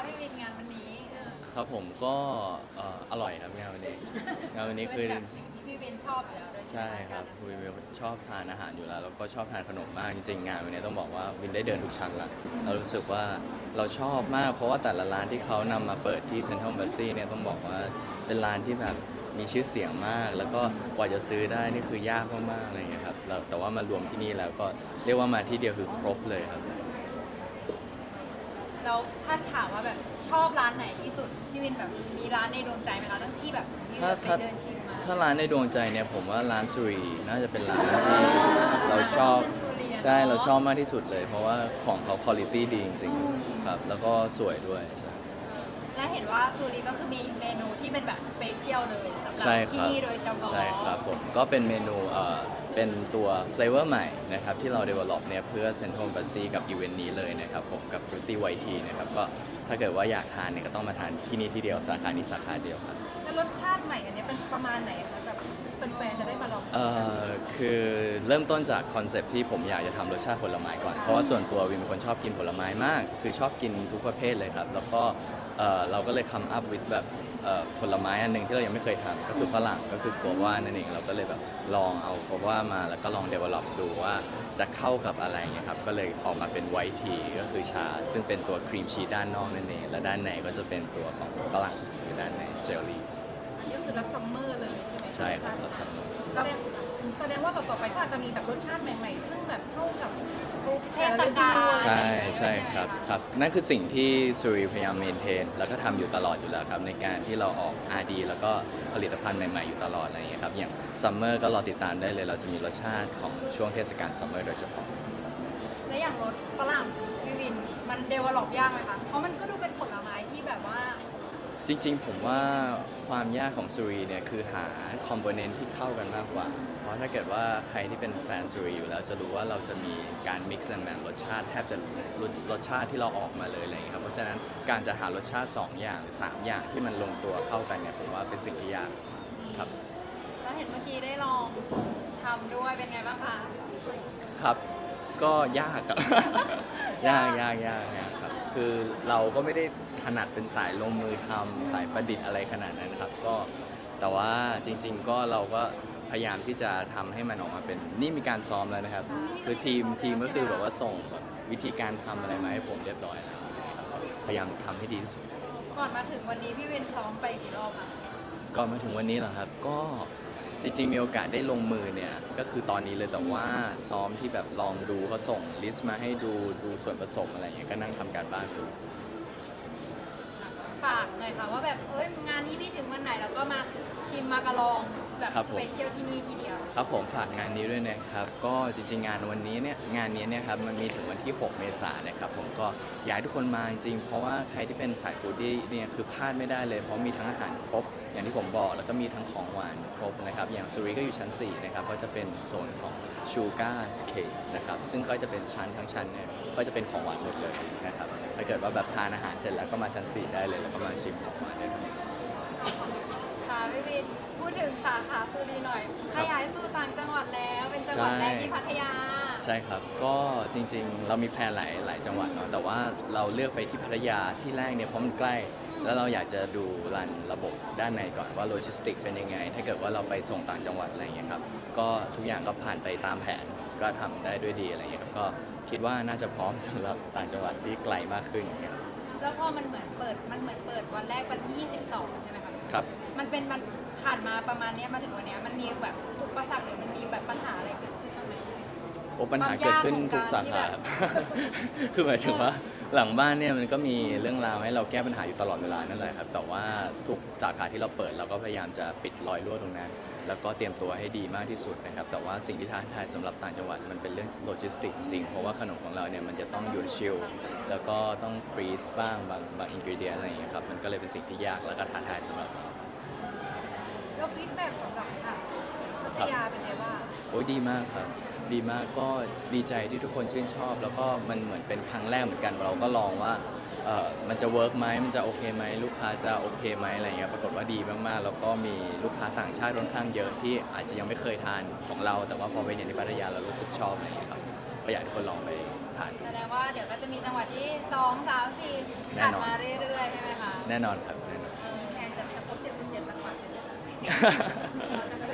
คะพี่วินงานวันนี้เออครับผมก็เอ่ออร่อยครับงานวันนี้งานวันนี้คือ เป็นแบบสิ่งที่พี่วินชอบอยู่แล้วโดยใช่ครับคือวิวชอบทานอาหารอยู่แล้ว แล้วก็ชอบทานขนมมาก จริงๆงานวันนี้ต้องบอกว่าวินได้เดินทุกชั้นละเรารู้สึกว่าเราชอบมาก เพราะว่าแต่ละร้านที่เขานำมาเปิดที่เซ็นทรัลบัสซี่เนี่ยต้องบอกว่าเป็นร้านที่แบบมีชื่อเสียงมาก แล้วก็กว่าจะซื้อได้นี่คือยากมากๆอะไรอย่างเงี้ยครับเราแต่ว่ามารวมที่นี่แล้วก็เรียกว่ามาที่เดียวคือครบเลยครับ เราถ้าถามว่าแบบชอบร้านไหนที่สุดพี่วินแบบมีร้านในดวงใจไหมคะทั้งที่แบบพี่วินถ้าไปถ้าเดินชิมมาถ้าร้านในดวงใจเนี่ยผมว่าร้านสุรีน่าจะเป็นร้านที่เราชอบเป็นสุริยะใช่นะเราชอบมากที่สุดเลย เพราะว่าของเขาคุณภาพดีจริงๆครับแล้วก็สวยด้วยใช่ และเห็นว่าซูรีก็คือมีเมนูที่เป็นแบบสเปเชียลเลยสำหรับใช่คที่รับนี่โดยเฉพาะใช่ครับผมก็เป็นเมนูเอ่อ เป็นตัว flavor ใหม่นะครับที่เรา develop เนี่ยเพื่อ Central Embassy กับอีเวนต์นี้เลยนะครับผมกับ Fruity White Tea นะครับก็ถ้าเกิดว่าอยากทานเนี่ยก็ต้องมาทานที่นี่ที่เดียวสาขานี้สาขาเดียวครับ แล้วรสชาติใหม่อันนี้เป็นประมาณไหนคะแบบแฟนๆจะได้มาลอง เอ่อคือเริ่มต้นจากคอนเซปต์ที่ผมอยากจะทำรสชาติผลไม้ก่อน เพราะว่าส่วนตัววินเป็นคนชอบกินผลไม้มาก คือชอบกินทุกประเภทเลยครับ แล้วก็เอ่อเราก็เลยคัมอัพวิดแบบ เอ่อผลไม้อันหนึ่งที่เรายังไม่เคยทำก็คือฝรั่งก็คือโกวานั่นเองเราก็เลยแบบลองเอาโกวามาแล้วก็ลองเดเวล็อปดูว่าจะเข้ากับอะไรเงี้ยครับก็เลยออกมาเป็นไวท์ทีก็คือชา ซึ่งเป็นตัวครีมชีสด้านนอกนั่นเองและด้านในก็จะเป็นตัวของฝรั่งคือด้านในเจลลี่อันนี้ก็คือรับซัมเมอร์เลยใช่ไหมใช่ครับแล้วครับแสดงแสดงว่าต่อๆไปก็อาจจะมีแบบรสชาติใหม่ๆ ซึ่งแบบเข้ากับทุกเทศกาล ใช่ใช่ครับครับนั่นคือสิ่งที่สุริพยายามเมนเทน แล้วก็ทำอยู่ตลอดอยู่แล้วครับในการที่เราออก RD แล้วก็ผลิตภัณฑ์ใหม่ๆอยู่ตลอดอะไรอย่างเงี้ยครับอย่างซัมเมอร์ก็รอติดตามได้เลย เราจะมีรสชาติของช่วงเทศกาลซัมเมอร์โดยเฉพาะ และอย่างรสฝรั่งพี่วิน มันเดเวลลอปยากไหมคะ เพราะมันก็ดูเป็น จริงๆ ผมว่าความยากของสุรีเนี่ยคือหาคอมโพเนนต์ที่เข้ากันมากกว่า เพราะถ้าเกิดว่าใครที่เป็นแฟนสุรีอยู่แล้วจะรู้ว่าเราจะมีการ mix and match รสชาติแทบจะรสรสชาติที่เราออกมาเลยอะไรอย่างเงี้ยครับ เพราะฉะนั้นการจะหารสชาติ 2 อย่างหรือ 3 อย่างที่มันลงตัวเข้ากันเนี่ยผมว่าเป็นสิ่งที่ยากครับ แล้วเห็นเมื่อกี้ได้ลองทำด้วยเป็นไงบ้างคะ ครับ ก็ยากครับ ยากยากยากยาก ครับคือเราก็ไม่ได้ถนัดเป็นสายลงมือทำสายประดิษฐ์อะไรขนาดนั้นครับ ก็แต่ว่าจริง ๆ ก็เราก็พยายามที่จะทำให้มันออกมาเป็นนี่มีการซ้อมแล้วนะครับ คือทีมทีมก็คือแบบว่าส่งแบบวิธีการทำอะไรมาให้ผมเรียบร้อยแล้วนะครับพยายามทำให้ดีที่สุด ก่อนมาถึงวันนี้พี่วินซ้อมไปกี่รอบคะก่อนมาถึงวันนี้เหรอครับ ก็ จริงๆมีโอกาสได้ลงมือเนี่ยก็คือตอนนี้เลยแต่ว่าซ้อมที่แบบลองดูเขาส่งลิสต์มาให้ดูดูส่วนผสมอะไรอย่างเงี้ยก็นั่งทำการบ้านดู ฝากหน่อยค่ะว่าแบบเอ้ยงานนี้พี่ถึงวันไหนแล้วก็มาชิมมากระลองแบบครับสผมเปเชียลที่นี่ทีเดียว ครับผมฝากงานนี้ด้วยนะครับ ก็จริงๆงานวันนี้เนี่ยงานนี้เนี่ยครับมันมีถึงวันที่ 6 เมษายนนะครับผมก็อยากให้ทุกคนมาจริงๆเพราะว่าใครที่เป็นสายฟู้ดดี้เนี่ยคือพลาดไม่ได้เลย เพราะมีทั้งอาหารครบ อย่างที่ผมบอกแล้วก็มีทั้งของหวานครบนะครับ อย่างซูริก็อยู่ชั้น 4 นะครับ ก็จะเป็นโซนของชูการ์สเคกนะครับ ซึ่งก็จะเป็นชั้นทั้งชั้นเนี่ยก็จะเป็นของหวานหมดเลยนะครับ ถ้าเกิดว่าแบบทานอาหารเสร็จแล้วก็มาชั้น 4 ได้เลยแล้วก็มาชิมของหวานได้เลยค่ะพี่วินพูดถึงสาขาสุรีหน่อย ขยายสู่ต่างจังหวัดแล้ว เป็นจังหวัดแรกที่พัทยา ใช่ครับ ก็จริงๆ เรามีแพลนหลายหลายจังหวัดเนาะ แต่ว่าเราเลือกไปที่พัทยาที่แรกเนี่ยเพราะมันใกล้ แล้วเราอยากจะดูรันระบบด้านในก่อนว่าโลจิสติกเป็นยังไง ถ้าเกิดว่าเราไปส่งต่างจังหวัดอะไรอย่างเงี้ยครับ ก็ทุกอย่างก็ผ่านไปตามแผนก็ทำได้ด้วยดีอะไรอย่างเงี้ยครับ ก็คิดว่าน่าจะพร้อมสำหรับต่างจังหวัดที่ไกลมากขึ้นอย่างเงี้ยครับแล้วพอมันเหมือนเปิด มันเหมือนเปิดวันแรกวันที่ 22 ใช่ไหมคะครับ มันเป็นมันผ่านมาประมาณเนี้ยมาถึงวันเนี้ยมันมีแบบอุปสรรคหรือมันมีแบบปัญหาอะไรเกิดขึ้นบ้างไหมโอ้ปัญหาเกิดขึ้นทุกสาขาครับคือหมายถึงว่า หลังบ้านเนี่ยมันก็มีเรื่องราวให้เราแก้ปัญหาอยู่ตลอดเวลานั่นแหละครับ แต่ว่าทุกสาขาที่เราเปิดเราก็พยายามจะปิดรอยรั่วตรงนั้น แล้วก็เตรียมตัวให้ดีมากที่สุดนะครับ แต่ว่าสิ่งที่ท้าทายสำหรับต่างจังหวัดมันเป็นเรื่องโลจิสติกจริงๆเพราะว่าขนมของเราเนี่ยมันจะต้องหยุดชิลแล้วก็ต้องฟรีซบ้างบางบางอินกิเดียนอะไรอย่างเงี้ยครับ มันก็เลยเป็นสิ่งที่ยากแล้วก็ท้าทายสำหรับเรา แล้วฟีดแบ็กสำหรับอะพัทยาเป็นไงบ้าง โอ้ยดีมากครับ ดีมากก็ดีใจที่ทุกคนชื่นชอบ แล้วก็มันเหมือนเป็นครั้งแรกเหมือนกัน เราก็ลองว่าเออมันจะเวิร์กไหมมันจะโอเคไหมลูกค้าจะโอเคไหมอะไรเงี้ยปรากฏว่าดีมากๆ แล้วก็มีลูกค้าต่างชาติค่อนข้างเยอะที่อาจจะยังไม่เคยทานของเรา แต่ว่าพอไปเห็นที่พัทยาเรารู้สึกชอบอะไรเงี้ยครับก็อยากให้ทุกคนลองไปทานดูแสดงว่าเดี๋ยวก็จะมีจังหวัดที่2 3 4แน่ผ่านนอนมาเรื่อยแน่นอนครับแน่นอนแทนจะจะครบ77จังหวัดเล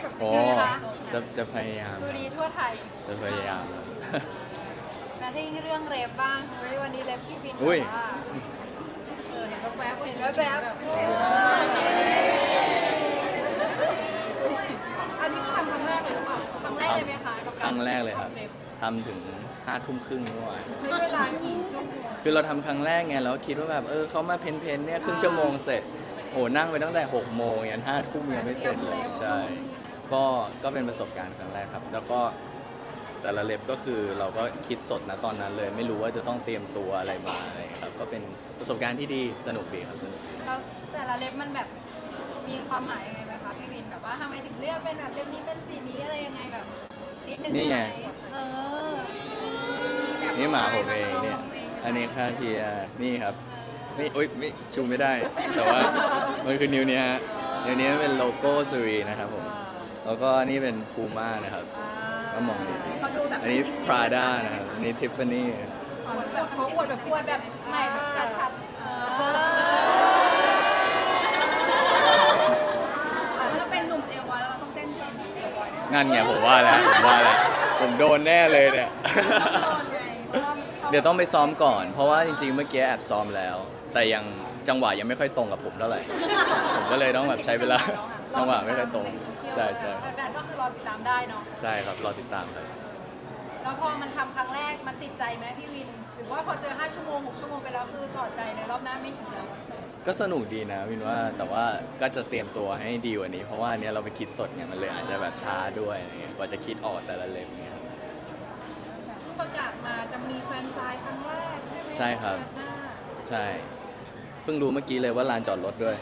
ยโอ้ จะจะพยายามสุรีทั่วไทยจะพยายามครับ มาที่เรื่องเล็บบ้างเฮ้ยวันนี้เล็บพี่บินอุ้ย แบบว่าเออเห็นแวบๆเห็นแวบๆเสียงอันนี้คือทำครั้งแรกเลยหรือเปล่าครั้งแรกเลยไหมคะกับคการรั้งแรกเลยครับทำถึงห้าทุ่มครึ่งเมื่อวานใช้เวลากี่ชั่วโมงคือเราทำครั้งแรกไงเราคิดว่าแบบเออเขามาเพนเพนๆเนี่ยครึ่งชั่วโมงเสร็จโอ้นั่งไปตั้งแต่6โมงยันห้าทุ่มยังไม่เสร็จเลยใช่ ก็ก็เป็นประสบการณ์ครั้งแรกครับ แล้วก็แต่ละเล็บก็คือเราก็คิดสดนะตอนนั้นเลย ไม่รู้ว่าจะต้องเตรียมตัวอะไรมาอะไรอย่างเงี้ยครับก็เป็นประสบการณ์ที่ดีสนุกดีครับสนุกแล้วแต่ละเล็บมันแบบมีความหมายยังไงไหมคะพี่บินแบบว่าทำไมถึงเลือกเป็นแบบเล็บนี้เป็นสีนี้อะไรยังไงแบบนิดนึงนี่ไงด้หมเออนี่หมาผมเองเนี่ยอันนี้ค่าเทียร์นี่ครับนี่อุ้ยไม่ชูไม่ได้ แต่ว่ามันคือนิ้วเนี้ยฮะนิ้วนี้เป็นโลโก้ซูรีนะครับผม แล้วก็นี่เป็นพูม่านะครับ ก็มองดีเขาดูแบบอันนี้ Prada นะครับอันนี้ Tiffany แบบเขาอวดแบบอวดแบบใหม่แบบชัดเออๆถ้าเป็นหนุ่มเจลวอยแล้วเราต้องเต้นเพลงเจลวอยเนี่ยงั้นไงผมว่าแล้วผมว่าแล้วผมโดนแน่เลยเนี่ย เดี๋ยวต้องไปซ้อมก่อน เพราะว่าจริงๆ เมื่อกี้แอบซ้อมแล้ว แต่ยังจังหวะยังไม่ค่อยตรงกับผมเท่าไหร่ ผมก็เลยต้องแบบใช้เวลา จังหวะไม่ค่อยตรง ใช่ใช่แฟนๆก็คือรอติดตามได้เนาะ ใช่ครับรอติดตามครับ แล้วพอมันทำครั้งแรกมันติดใจไหมพี่วิน หรือว่าพอเจอ 5 ชั่วโมง 6 ชั่วโมงไปแล้วคือถอดใจในรอบหน้าไม่อีกแล้ว ก็สนุกดีนะวินว่าแต่ว่าก็จะเตรียมตัวให้ดีกว่านี้ เพราะว่าอันเนี้ยเราไปคิดสดไงมันเลยอาจจะแบบช้าด้วยอะไรเงี้ยกว่าจะคิดออกแต่ละเล็บเงี้ยครับ เพิ่งประกาศมาจะมีแฟนซายครั้งแรกใช่ไหมใช่ครับหน้าใช่ เพิ่งรู้เมื่อกี้เลยว่าลานจอดรถด้วย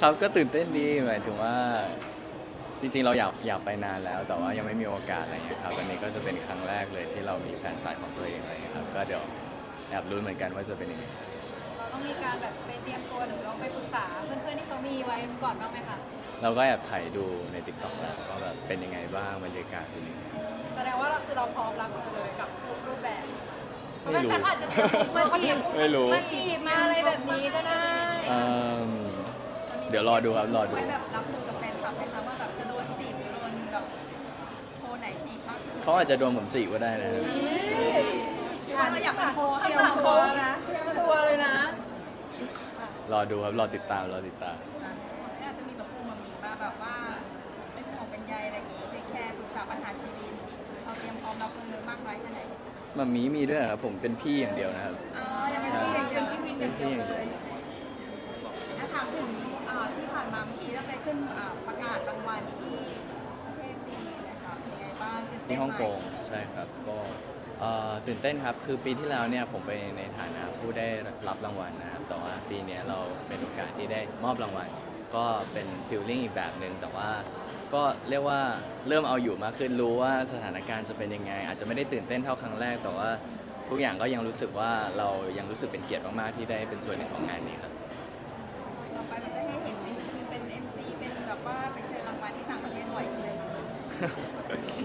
ครับก็ตื่นเต้นดีหมายถึงว่า จริงๆ เราอยากอยากไปนานแล้ว แต่ว่ายังไม่มีโอกาสอะไรเงี้ยครับอันนี้ก็จะเป็นครั้งแรกเลยที่เรามีแฟนสายของตัวเองอะไรเงี้ยครับก็เดี๋ยวแอบรุ้นเหมือนกันว่าจะเป็นยังไงเราต้องมีการแบบไปเตรียมตัวหรือลองไปปรึกษาเพื่อนๆที่เขามีไว้ก่อนบ้างไหมคะเราก็แอบถ่ายดูในติ๊กต็อกแล้วว่าแบบเป็นยังไงบ้างบรรยากาศเป็นยังไงแสดงว่าเราคือเราพร้อมรับมือเลยกับทุกรูปแบบไม่รู้แฟนๆอาจจะเตรียมมาจีบไม่รู้มาจีบมาอะไรแบบนี้ก็ได้ เอิ่ม เดี๋ยวรอดูครับรอดู ไว้แบบรับมือกับแฟนคลับไหมคะว่าแบบจะโดนจีบหรือโดนแบบโทรไหนจีบมากที่สุดเขาอาจจะโดนผมจีบก็ได้นะครับว่าเราอยากเป็นโพข้าข้างงหหลัลังงโพโพนะนะ ตัวเลยนะ รอดูครับรอติดตามรอติดตาม อาจจะมีแบบภูมิมีมาแบบว่าเป็นห่วงเป็นใยอะไรอย่างงี้เทคแคร์ปรึกษาปัญหาชีวิตเราเตรียมพร้อมรับมือมากน้อยแค่ไหนมามีมีด้วยเหรอครับผมเป็นพี่อย่างเดียวนะครับ อ๋อยังเป็นพี่อย่างเดียวพี่วินอย่างเดียว เป็นพี่อย่างเดีเลยวยแล้วถามถึงเอ่อที่ผ่านมาเมื่อกี้เราไป ขึ้นอ่อประกาศรางวัลที่ประเทศจีนนะคะเป็นยังไงบ้างตื่นเต้ที่ฮ่องกงใช่ครับก็เอ่อตื่นเต้นครับคือปีที่แล้วเนี่ยผมไปในฐานะผู้ได้รับรางวัลนะครับแต่ว่าปีเนี้ยเราเป็นโอกาสที่ได้มอบรางวัลก็เป็นฟิลลิ่งอีกแบบหนึ่งแต่ว่าก็เรียกว่าเริ่มเอาอยู่มากขึ้นรู้ว่าสถานการณ์จะเป็นยังไง อาจจะไม่ได้ตื่นเต้นเท่าครั้งแรก แต่ว่าทุกอย่างก็ยังรู้สึกว่าเรายังรู้สึกเป็นเกียรติมากๆที่ได้เป็นส่วนหนึ่งของงานนี้ครับ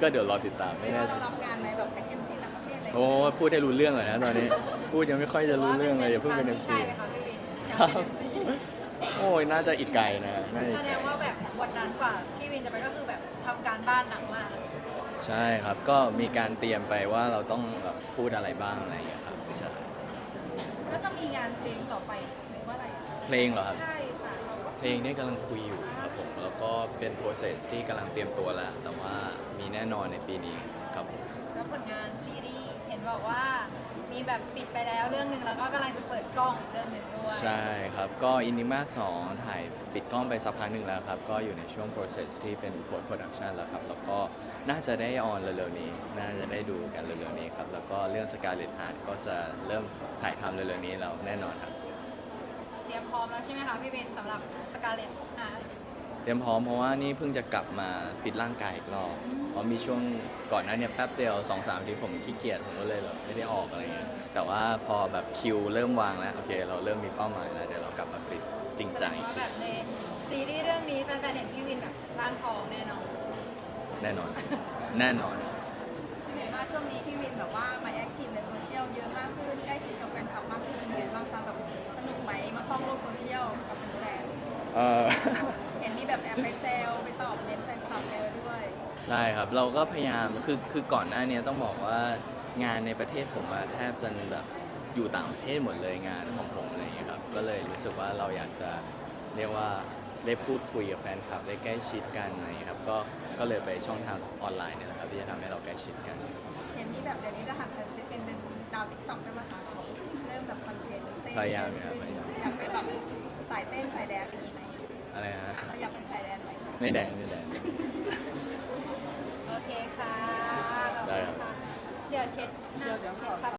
ก็เดี๋ยวรอติดตามไม่ไม่แน่ว่าใจเรารับงานไหมแบบเป็น MC ต่างประเทศอะไรอย่างโอ้เงี้ยพูดให้รู้เรื่องเลยนะตอนนี้ พูดยังไม่ค่อยจะรู้เรื่องเลยอย่าเพิ่งเป็นที่ MC ใช่ไหมคะพี่วินครับ โอ้ยน่าจะอีกไกลนะน่าจะอีแสกดไกลงว่าแบบวันนั้นกว่าพี่วินจะไปก็คือแบบทำการบ้านหนักมากใช่ครับ ก็มีการเตรียมไปว่าเราต้องแบบพูดอะไรบ้างอะไรอย่างเงี้ยครับใช่แล้วจะมีงานเพลงต่อไปหรือว่าอะไร เพลงเหรอครับ ใช่ค่ะ เราก็เพลงนี้กำลังคุยอยู่ครับผมแล้วก็เป็น process ที่กำลังเตรียมตัวแล้ว แต่ว่ามีแน่นอนในปีนี้ครับผมแล้วผลงานซีรีส์เห็นบอกว่ามีแบบปิดไปแล้วเรื่องหนึ่งแล้วก็กำลังจะเปิดกล้องอีกเรื่องหนึ่งด้วยใช่ครับก็ Inima 2 ถ่ายปิดกล้องไปสักพักหนึ่งแล้วครับ ก็อยู่ในช่วง process ที่เป็น post production แล้วครับ แล้วก็น่าจะได้ออนเร็วๆนี้ น่าจะได้ดูกันเร็วๆนี้ครับ แล้วก็เรื่อง Scarlet Heart ก็จะเริ่มถ่ายทำเร็วๆนี้แล้วแน่นอนครับเต รียมพร้อมแล้วใช่ไหมคะพี่วินสำหรับสกาเลตอ่าเตรียมพร้อมเพราะว่านี่เพิ่งจะกลับมาฟิตร่างกายอีกรอบเพราะมีช่วงก่อนหน้าเนี้แป๊บเดียว2อสามทีผมขี้เกียจผมก็เลยแบบไม่ได้ออกอะไรเงี้ยแต่ว่าพอแบบคิวเริ่มวางแล้วโอเค เราเริ่มมีเป้าหมายแล้วเดี๋ยวเรากลับมาฟิตจริงจังอีกว่าทีแบบในซีรีส์เรื่องนี้แฟนๆเห็นพี่วินแบบร่างทองแน่นอนแน่นอน แน่นอน เห็นว่าช่วงนี้พี่วินแบบว่ามาแอคทีฟในโซเชียลเยอะมากขึ้นใกล้ชิดกับแฟนคลับมากขึ้นเป็นยังไงบ้างคะแบบ คล่องโลกโซเชียลกับแฟนเห็นมีแบบแอบไปเซลไปตอบเล่นแฟนคลับเลยด้วยใช่ครับ เราก็พยายาม คือ คือก่อนหน้านี้ต้องบอกว่างานในประเทศผมอะแทบจะแบบอยู่ต่างประเทศหมดเลยงานของผมอะไรอย่างนี้ครับ ก็เลยรู้สึกว่าเราอยากจะเรียกว่าได้พูดคุยกับแฟนคลับได้ใกล้ชิดกันอะไรอย่างเงี้ครับ ก็ ก็เลยไปช่องทางออนไลน์เนี่ยแหละครับที่จะทำให้เราใกล้ชิดกัน เห็นมีแบบเดี๋ยวนี้จะหันไปเป็นดาวติ๊กต็อกได้ไหมคะเริ่มแบบคอนเทนต์เต้นพยายามะครับพยายาม อยากเป็นแบบสายเต้นสายแดนอะไรอย่างงี้ไหมอะไรนะเราอยากเป็นสายแดนไหมไม่แดงไม่แดง โอเคค่ะได้ครับเดี๋ยวเช็ดหน้าเดี๋ยวเดี๋ยวขอ เช็ด